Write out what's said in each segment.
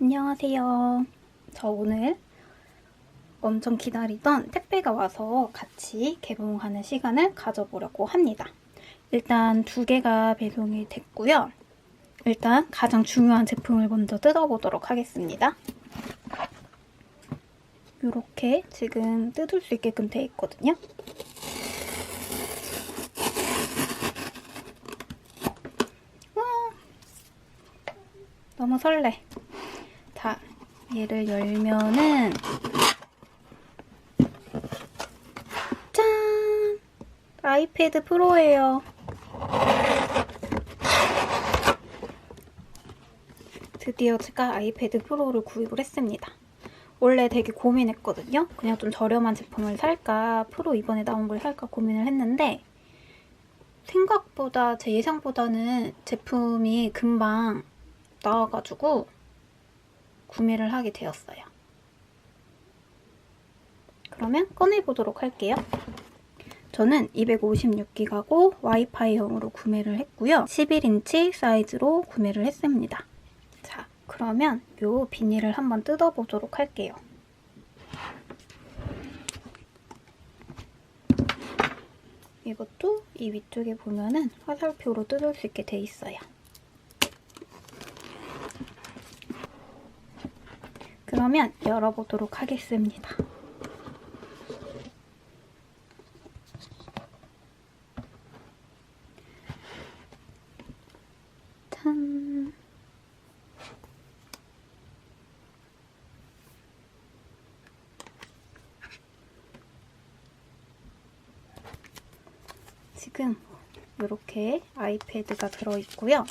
안녕하세요. 저 오늘 엄청 기다리던 택배가 와서 같이 개봉하는 시간을 가져보려고 합니다. 일단 두 개가 배송이 됐고요. 일단 가장 중요한 제품을 먼저 뜯어보도록 하겠습니다. 이렇게 지금 뜯을 수 있게끔 돼 있거든요. 와, 너무 설레. 자, 얘를 열면은 짠! 아이패드 프로예요. 드디어 제가 아이패드 프로를 구입을 했습니다. 원래 되게 고민했거든요. 그냥 좀 저렴한 제품을 살까, 프로 이번에 나온 걸 살까 고민을 했는데 생각보다 제 예상보다는 제품이 금방 나와가지고 구매를 하게 되었어요. 그러면 꺼내보도록 할게요. 저는 256기가고 와이파이형으로 구매를 했고요. 11인치 사이즈로 구매를 했습니다. 자, 그러면 이 비닐을 한번 뜯어보도록 할게요. 이것도 이 위쪽에 보면은 화살표로 뜯을 수 있게 돼 있어요. 그러면 열어보도록 하겠습니다. 짠. 지금 이렇게 아이패드가 들어있고요.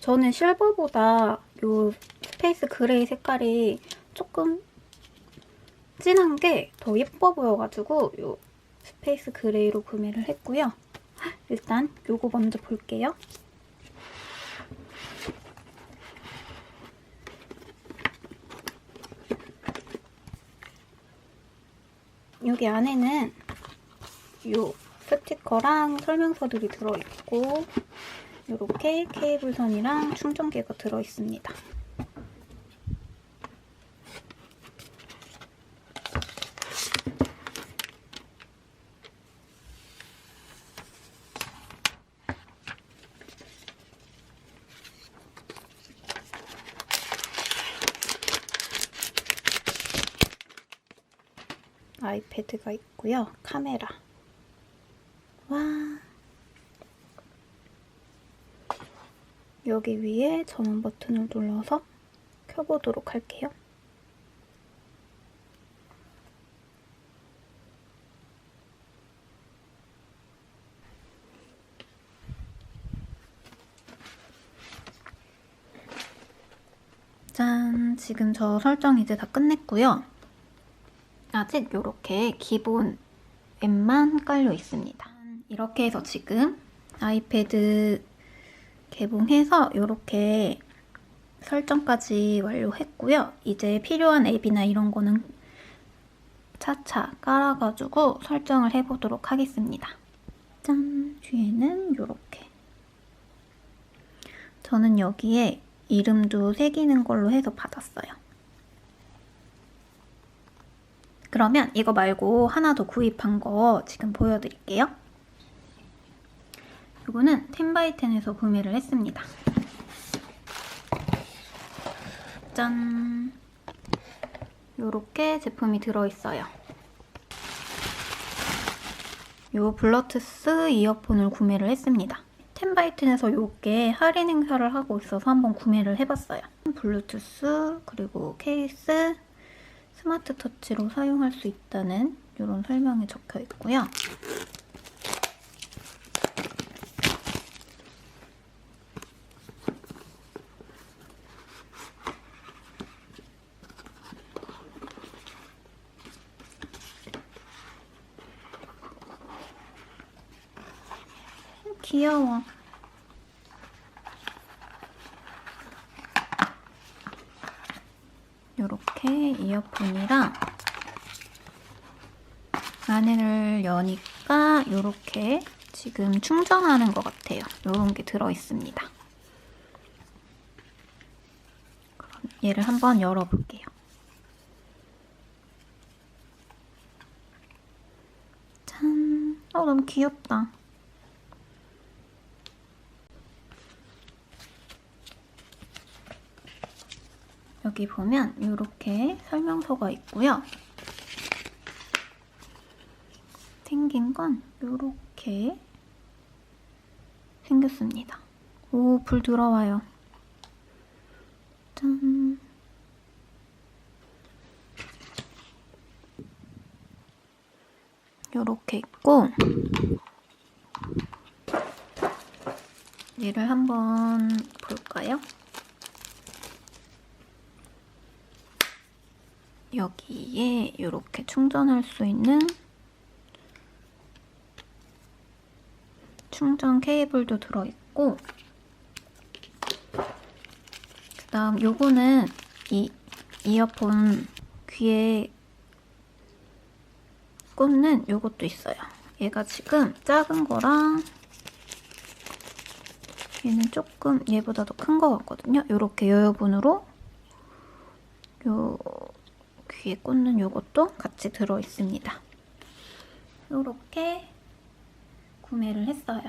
저는 실버보다 이스 페이스 그레이 색깔이 조금 진한 게 더 예뻐 보여가지고 이 스페이스 그레이로 구매를 했고요. 일단 요거 먼저 볼게요. 여기 안에는 요 스티커랑 설명서들이 들어있고 이렇게 케이블선이랑 충전기가 들어있습니다. 아이패드가 있고요. 카메라. 와. 여기 위에 전원 버튼을 눌러서 켜보도록 할게요. 짠! 지금 저 설정 이제 다 끝냈고요. 아직 이렇게 기본 앱만 깔려 있습니다. 이렇게 해서 지금 아이패드 개봉해서 이렇게 설정까지 완료했고요. 이제 필요한 앱이나 이런 거는 차차 깔아가지고 설정을 해보도록 하겠습니다. 짠! 뒤에는 이렇게. 저는 여기에 이름도 새기는 걸로 해서 받았어요. 그러면 이거 말고 하나 더 구입한 거 지금 보여드릴게요. 이거는 텐바이텐에서 구매를 했습니다. 짠! 이렇게 제품이 들어있어요. 이 블러투스 이어폰을 구매를 했습니다. 텐바이텐에서 이게 할인 행사를 하고 있어서 한번 구매를 해봤어요. 블루투스, 그리고 케이스, 스마트 터치로 사용할 수 있다는 이런 설명이 적혀 있고요. 귀여워. 이어폰이랑 안에를 여니까 이렇게 지금 충전하는 것 같아요. 이런 게 들어있습니다. 얘를 한번 열어볼게요. 짠. 어, 너무 귀엽다. 여기 보면 이렇게 설명서가 있고요. 생긴 건 이렇게 생겼습니다. 오, 불 들어와요. 짠. 요렇게 있고 얘를 한번 볼까요? 여기에 이렇게 충전할 수 있는 충전 케이블도 들어있고 그 다음 요거는 이 이어폰 귀에 꽂는 요것도 있어요. 얘가 지금 작은 거랑 얘는 조금 얘보다 더 큰 거 같거든요. 요렇게 여여분으로 요 귀에 꽂는 요것도 같이 들어있습니다. 요렇게 구매를 했어요.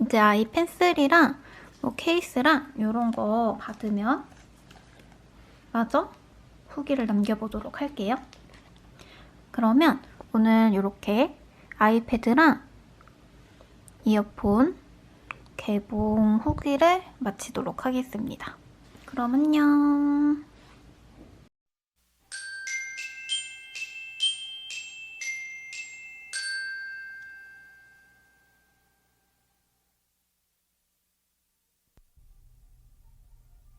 이제 아이 펜슬이랑 뭐 케이스랑 이런 거 받으면 마저 후기를 남겨보도록 할게요. 그러면 오늘 이렇게 아이패드랑 이어폰 개봉 후기를 마치도록 하겠습니다. 그럼 안녕.